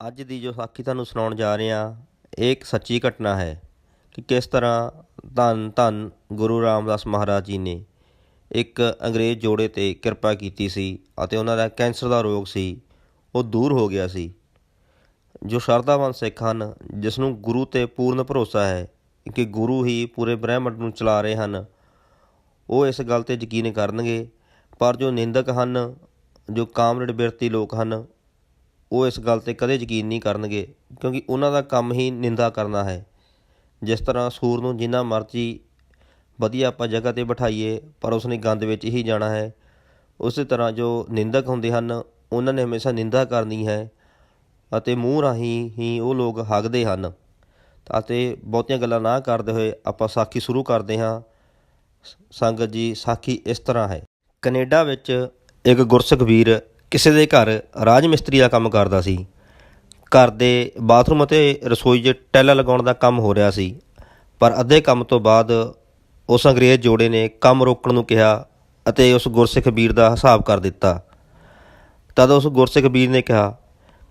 ਅੱਜ ਦੀ ਜੋ ਸਾਖੀ ਤੁਹਾਨੂੰ ਸੁਣਾਉਣ ਜਾ ਰਹੇ ਹਾਂ, ਇਹ ਇੱਕ ਸੱਚੀ ਘਟਨਾ ਹੈ ਕਿ ਕਿਸ ਤਰ੍ਹਾਂ ਧੰਨ ਧੰਨ ਗੁਰੂ ਰਾਮਦਾਸ ਮਹਾਰਾਜ ਜੀ ਨੇ ਇੱਕ ਅੰਗਰੇਜ਼ ਜੋੜੇ ਤੇ ਕਿਰਪਾ ਕੀਤੀ ਸੀ ਅਤੇ ਉਹਨਾਂ ਦਾ ਕੈਂਸਰ ਦਾ ਰੋਗ ਸੀ, ਉਹ ਦੂਰ ਹੋ ਗਿਆ ਸੀ। ਜੋ ਸ਼ਰਧਾਵਾਨ ਸਿੱਖ ਹਨ, ਜਿਸ ਨੂੰ ਗੁਰੂ ਤੇ ਪੂਰਨ ਭਰੋਸਾ ਹੈ ਕਿ ਗੁਰੂ ਹੀ ਪੂਰੇ ਬ੍ਰਹਿਮੰਡ ਨੂੰ ਚਲਾ ਰਹੇ ਹਨ, ਉਹ ਇਸ ਗੱਲ ਤੇ ਯਕੀਨ ਕਰਨਗੇ। ਪਰ ਜੋ ਨਿੰਦਕ ਹਨ, ਜੋ ਕਾਮਰੇਡ ਬਿਰਤੀ ਲੋਕ ਹਨ ਉਹ ਇਸ ਗੱਲ ਤੇ ਕਦੇ ਯਕੀਨ ਨਹੀਂ ਕਰਨਗੇ, ਕਿਉਂਕਿ ਉਹਨਾਂ ਦਾ ਕੰਮ ਹੀ ਨਿੰਦਾ ਕਰਨਾ ਹੈ। ਜਿਸ ਤਰ੍ਹਾਂ ਸੂਰ ਨੂੰ ਜਿੰਨਾ ਮਰਜ਼ੀ ਵਧੀਆ ਆਪਾਂ ਜਗ੍ਹਾ ਤੇ ਬਿਠਾਈਏ, ਪਰ ਉਸਨੇ ਗੰਦ ਵਿੱਚ ਹੀ ਜਾਣਾ ਹੈ। ਉਸੇ ਤਰ੍ਹਾਂ ਜੋ ਨਿੰਦਕ ਹੁੰਦੇ ਹਨ, ਉਹਨਾਂ ਨੇ ਹਮੇਸ਼ਾ ਨਿੰਦਾ ਕਰਨੀ ਹੈ ਅਤੇ ਮੂੰਹ ਰਾਹੀਂ ਹੀ ਉਹ ਲੋਕ ਹੱਗਦੇ ਹਨ। ਅਤੇ ਬਹੁਤੀਆਂ ਗੱਲਾਂ ਨਾ ਕਰਦੇ ਹੋਏ ਆਪਾਂ ਸਾਖੀ ਸ਼ੁਰੂ ਕਰਦੇ ਹਾਂ। ਸ- ਸੰਗਤ ਜੀ, ਸਾਖੀ ਇਸ ਤਰ੍ਹਾਂ ਹੈ। ਕੈਨੇਡਾ ਵਿੱਚ ਇੱਕ ਗੁਰਸਿੱਖ ਕਿਸੇ ਦੇ ਘਰ ਰਾਜ ਮਿਸਤਰੀ ਦਾ ਕੰਮ ਕਰਦਾ ਸੀ। ਘਰ ਦੇ ਬਾਥਰੂਮ ਅਤੇ ਰਸੋਈ 'ਚ ਟੈਲਾਂ ਲਗਾਉਣ ਦਾ ਕੰਮ ਹੋ ਰਿਹਾ ਸੀ। ਪਰ ਅੱਧੇ ਕੰਮ ਤੋਂ ਬਾਅਦ ਉਸ ਅੰਗਰੇਜ਼ ਜੋੜੇ ਨੇ ਕੰਮ ਰੋਕਣ ਨੂੰ ਕਿਹਾ ਅਤੇ ਉਸ ਗੁਰਸਿੱਖ ਵੀਰ ਦਾ ਹਿਸਾਬ ਕਰ ਦਿੱਤਾ। ਤਦ ਉਸ ਗੁਰਸਿੱਖ ਵੀਰ ਨੇ ਕਿਹਾ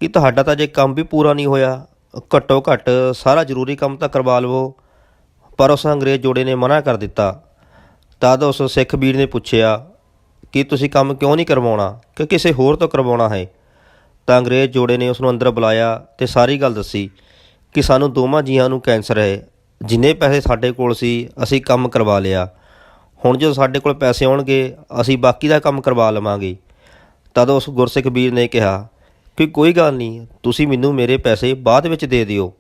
ਕਿ ਤੁਹਾਡਾ ਤਾਂ ਜੇ ਕੰਮ ਵੀ ਪੂਰਾ ਨਹੀਂ ਹੋਇਆ, ਘੱਟੋ ਘੱਟ ਸਾਰਾ ਜ਼ਰੂਰੀ ਕੰਮ ਤਾਂ ਕਰਵਾ ਲਵੋ। ਪਰ ਉਸ ਅੰਗਰੇਜ਼ ਜੋੜੇ ਨੇ ਮਨਾ ਕਰ ਦਿੱਤਾ। ਤਦ ਉਸ ਸਿੱਖ ਵੀਰ ਨੇ ਪੁੱਛਿਆ ਕਿ ਤੁਸੀਂ ਕੰਮ ਕਿਉਂ ਨਹੀਂ ਕਰਵਾਉਣਾ? ਕਿ ਕਿਸੇ ਹੋਰ ਤੋਂ ਕਰਵਾਉਣਾ ਹੈ? ਤਾਂ ਅੰਗਰੇਜ਼ ਜੋੜੇ ਨੇ ਉਸ ਨੂੰ ਅੰਦਰ ਬੁਲਾਇਆ ਤੇ ਸਾਰੀ ਗੱਲ ਦੱਸੀ ਕਿ ਸਾਨੂੰ ਦੋਵਾਂ ਜੀਆਂ ਨੂੰ ਕੈਂਸਰ ਹੈ। ਜਿੰਨੇ ਪੈਸੇ ਸਾਡੇ ਕੋਲ ਸੀ, ਅਸੀਂ ਕੰਮ ਕਰਵਾ ਲਿਆ। ਹੁਣ ਜਦੋਂ ਸਾਡੇ ਕੋਲ ਪੈਸੇ ਆਉਣਗੇ, ਅਸੀਂ ਬਾਕੀ ਦਾ ਕੰਮ ਕਰਵਾ ਲਵਾਂਗੇ। ਤਦ ਉਸ ਗੁਰਸਿੱਖ ਵੀਰ ਨੇ ਕਿਹਾ ਕਿ ਕੋਈ ਗੱਲ ਨਹੀਂ, ਤੁਸੀਂ ਮੈਨੂੰ ਮੇਰੇ ਪੈਸੇ ਬਾਅਦ ਵਿੱਚ ਦੇ ਦਿਓ।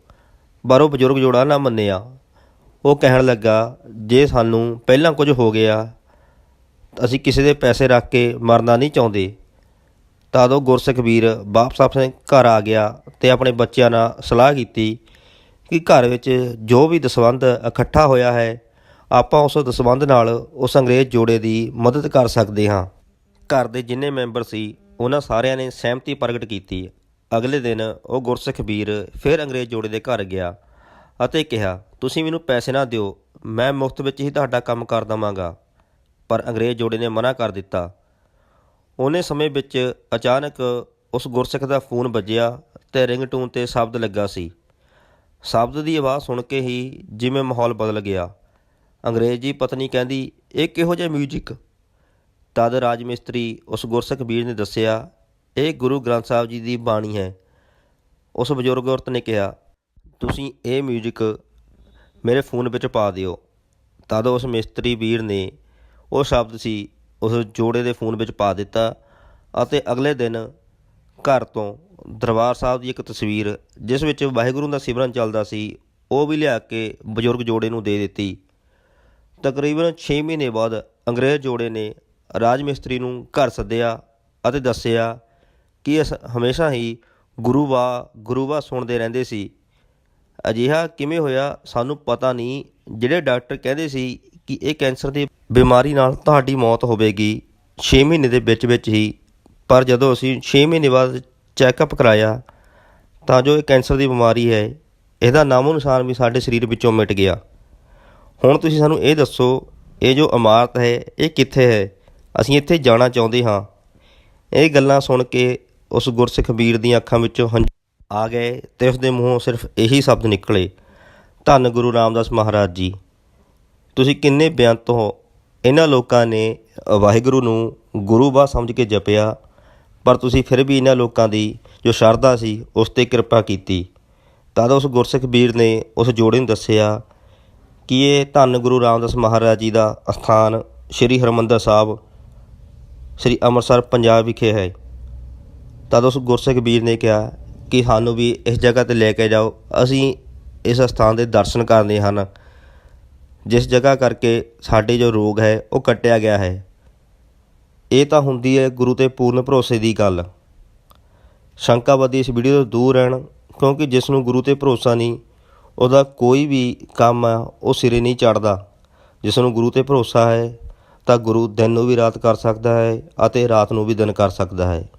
ਪਰ ਉਹ ਬਜ਼ੁਰਗ ਜੋੜਾ ਨਾ ਮੰਨਿਆ। ਉਹ ਕਹਿਣ ਲੱਗਾ, ਜੇ ਸਾਨੂੰ ਪਹਿਲਾਂ ਕੁਝ ਹੋ ਗਿਆ ਅਸੀਂ ਕਿਸੇ ਦੇ ਪੈਸੇ ਰੱਖ ਕੇ ਮਰਨਾ ਨਹੀਂ ਚਾਹੁੰਦੇ। ਤਦ ਉਹ ਗੁਰਸਿੱਖ ਵੀਰ ਵਾਪਸ ਆਪਣੇ ਘਰ ਆ ਗਿਆ ਤੇ ਆਪਣੇ ਬੱਚਿਆਂ ਨਾਲ ਸਲਾਹ ਕੀਤੀ ਕਿ ਘਰ ਵਿੱਚ ਜੋ ਵੀ ਦਸਵੰਧ ਇਕੱਠਾ ਹੋਇਆ ਹੈ, ਆਪਾਂ ਉਸ ਦਸਵੰਧ ਨਾਲ ਉਸ ਅੰਗਰੇਜ਼ ਜੋੜੇ ਦੀ ਮਦਦ ਕਰ ਸਕਦੇ ਹਾਂ। ਘਰ ਦੇ ਜਿੰਨੇ ਮੈਂਬਰ ਸੀ, ਉਹਨਾਂ ਸਾਰਿਆਂ ਨੇ ਸਹਿਮਤੀ ਪ੍ਰਗਟ ਕੀਤੀ। ਅਗਲੇ ਦਿਨ ਉਹ ਗੁਰਸਿੱਖ ਵੀਰ ਫਿਰ ਅੰਗਰੇਜ਼ ਜੋੜੇ ਦੇ ਘਰ ਗਿਆ ਅਤੇ ਕਿਹਾ, ਤੁਸੀਂ ਮੈਨੂੰ ਪੈਸੇ ਨਾ ਦਿਓ, ਮੈਂ ਮੁਫਤ ਵਿੱਚ ਹੀ ਤੁਹਾਡਾ ਕੰਮ ਕਰ ਦਵਾਂਗਾ। ਪਰ ਅੰਗਰੇਜ਼ ਜੋੜੇ ਨੇ ਮਨਾ ਕਰ ਦਿੱਤਾ। ਉਹਨੇ ਸਮੇਂ ਵਿੱਚ ਅਚਾਨਕ ਉਸ ਗੁਰਸਿੱਖ ਦਾ ਫੋਨ ਵੱਜਿਆ ਤੇ ਰਿੰਗਟੋਨ ਤੇ ਸ਼ਬਦ ਲੱਗਾ ਸੀ। ਸ਼ਬਦ ਦੀ ਆਵਾਜ਼ ਸੁਣ ਕੇ ਹੀ ਜਿਵੇਂ ਮਾਹੌਲ ਬਦਲ ਗਿਆ। ਅੰਗਰੇਜ਼ੀ ਪਤਨੀ ਕਹਿੰਦੀ, ਇਹ ਕਿਹੋ ਜਿਹਾ ਮਿਊਜ਼ਿਕ ਤਦ ਰਾਜ ਮਿਸਤਰੀ ਉਸ ਗੁਰਸਿੱਖ ਵੀਰ ਨੇ ਦੱਸਿਆ, ਇਹ ਗੁਰੂ ਗ੍ਰੰਥ ਸਾਹਿਬ ਜੀ ਦੀ ਬਾਣੀ ਹੈ। ਉਸ ਬਜ਼ੁਰਗ ਔਰਤ ਨੇ ਕਿਹਾ, ਤੁਸੀਂ ਇਹ ਮਿਊਜ਼ਿਕ ਮੇਰੇ ਫੋਨ ਵਿੱਚ ਪਾ ਦਿਓ। ਤਦ ਉਸ ਮਿਸਤਰੀ ਵੀਰ ਨੇ ਉਹ ਸ਼ਬਦ ਸੀ, ਉਸ ਜੋੜੇ ਦੇ ਫੋਨ ਵਿੱਚ ਪਾ ਦਿੱਤਾ ਅਤੇ ਅਗਲੇ ਦਿਨ ਘਰ ਤੋਂ ਦਰਬਾਰ ਸਾਹਿਬ ਦੀ ਇੱਕ ਤਸਵੀਰ, ਜਿਸ ਵਿੱਚ ਵਾਹਿਗੁਰੂ ਦਾ ਸਿਮਰਨ ਚੱਲਦਾ ਸੀ, ਉਹ ਵੀ ਲਿਆ ਕੇ ਬਜ਼ੁਰਗ ਜੋੜੇ ਨੂੰ ਦੇ ਦਿੱਤੀ। ਤਕਰੀਬਨ 6 ਮਹੀਨੇ ਬਾਅਦ ਅੰਗਰੇਜ਼ ਜੋੜੇ ਨੇ ਰਾਜ ਮਿਸਤਰੀ ਨੂੰ ਘਰ ਸੱਦਿਆ ਅਤੇ ਦੱਸਿਆ ਕਿ ਇਸ ਹਮੇਸ਼ਾ ਹੀ ਗੁਰੂ ਵਾ ਗੁਰੂ ਵਾ ਸੁਣਦੇ ਰਹਿੰਦੇ ਸੀ। ਅਜਿਹਾ ਕਿਵੇਂ ਹੋਇਆ ਸਾਨੂੰ ਪਤਾ ਨਹੀਂ, ਜਿਹੜੇ ਡਾਕਟਰ ਕਹਿੰਦੇ ਸੀ ਕਿ ਇਹ ਕੈਂਸਰ ਦੀ ਬਿਮਾਰੀ ਨਾਲ ਤੁਹਾਡੀ ਮੌਤ ਹੋਵੇਗੀ। 6 ਮਹੀਨੇ ਦੇ ਵਿੱਚ ਵਿੱਚ ਹੀ। ਪਰ ਜਦੋਂ ਅਸੀਂ 6 ਮਹੀਨੇ ਬਾਅਦ ਚੈੱਕਅਪ ਕਰਾਇਆ, ਤਾਂ ਜੋ ਇਹ ਕੈਂਸਰ ਦੀ ਬਿਮਾਰੀ ਹੈ, ਇਹਦਾ ਨਾਮੋ ਨਿਸ਼ਾਨ ਵੀ ਸਾਡੇ ਸਰੀਰ ਵਿੱਚੋਂ ਮਿਟ ਗਿਆ। ਹੁਣ ਤੁਸੀਂ ਸਾਨੂੰ ਇਹ ਦੱਸੋ, ਇਹ ਜੋ ਇਮਾਰਤ ਹੈ, ਇਹ ਕਿੱਥੇ ਹੈ? ਅਸੀਂ ਇੱਥੇ ਜਾਣਾ ਚਾਹੁੰਦੇ ਹਾਂ। ਇਹ ਗੱਲਾਂ ਸੁਣ ਕੇ ਉਸ ਗੁਰਸਿੱਖ ਵੀਰ ਦੀਆਂ ਅੱਖਾਂ ਵਿੱਚੋਂ ਹੰਝ ਆ ਗਏ ਤੇ ਉਸ ਦੇ ਮੂੰਹੋਂ ਸਿਰਫ ਇਹੀ ਸ਼ਬਦ ਨਿਕਲੇ, ਧੰਨ ਗੁਰੂ ਰਾਮਦਾਸ ਮਹਾਰਾਜ ਜੀ। ਤੁਸੀਂ ਕਿੰਨੇ ਬੇਅੰਤ ਹੋ ਇਹਨਾਂ ਲੋਕਾਂ ਨੇ ਵਾਹਿਗੁਰੂ ਨੂੰ ਗੁਰੂ ਬਾ ਸਮਝ ਕੇ ਜਪਿਆ, ਪਰ ਤੁਸੀਂ ਫਿਰ ਵੀ ਇਹਨਾਂ ਲੋਕਾਂ ਦੀ ਜੋ ਸ਼ਰਧਾ ਸੀ, ਉਸ ਤੇ ਕਿਰਪਾ ਕੀਤੀ। ਤਦ ਉਸ ਗੁਰਸਿੱਖ ਵੀਰ ਨੇ ਉਸ ਜੋੜੇ ਨੂੰ ਦੱਸਿਆ ਕਿ ਇਹ ਧੰਨ ਗੁਰੂ ਰਾਮਦਾਸ ਮਹਾਰਾਜ ਜੀ ਦਾ ਅਸਥਾਨ ਸ੍ਰੀ ਹਰਮੰਦਰ ਸਾਹਿਬ, ਸ੍ਰੀ ਅੰਮ੍ਰਿਤਸਰ, ਪੰਜਾਬ ਵਿਖੇ ਹੈ। ਤਦ ਉਸ ਗੁਰਸਿੱਖ ਵੀਰ ਨੇ ਕਿਹਾ ਕਿ ਸਾਨੂੰ ਵੀ ਇਸ ਜਗ੍ਹਾ ਤੇ ਲੈ ਕੇ ਜਾਓ। ਅਸੀਂ ਇਸ ਸਥਾਨ ਦੇ ਦਰਸ਼ਨ ਕਰਨੇ ਹਨ। ਜਿਸ ਜਗ੍ਹਾ ਕਰਕੇ ਸਾਡੇ ਜੋ ਰੋਗ ਹੈ, ਉਹ ਕੱਟਿਆ ਗਿਆ ਹੈ। ਇਹ ਤਾਂ ਹੁੰਦੀ ਹੈ ਗੁਰੂ ਤੇ ਪੂਰਨ ਭਰੋਸੇ ਦੀ ਗੱਲ। ਸ਼ੰਕਾਵਾਦੀ ਇਸ ਵੀਡੀਓ ਤੋਂ ਦੂਰ ਰਹਿਣ, ਕਿਉਂਕਿ ਜਿਸ ਨੂੰ ਗੁਰੂ ਤੇ ਭਰੋਸਾ ਨਹੀਂ, ਉਹਦਾ ਕੋਈ ਵੀ ਕੰਮ ਆ, ਉਹ ਸਿਰੇ ਨਹੀਂ ਚੜਦਾ ਜਿਸ ਨੂੰ ਗੁਰੂ ਤੇ ਭਰੋਸਾ ਹੈ, ਤਾਂ ਗੁਰੂ ਦਿਨ ਨੂੰ ਵੀ ਰਾਤ ਕਰ ਸਕਦਾ ਹੈ ਅਤੇ ਰਾਤ ਨੂੰ ਵੀ ਦਿਨ ਕਰ ਸਕਦਾ ਹੈ।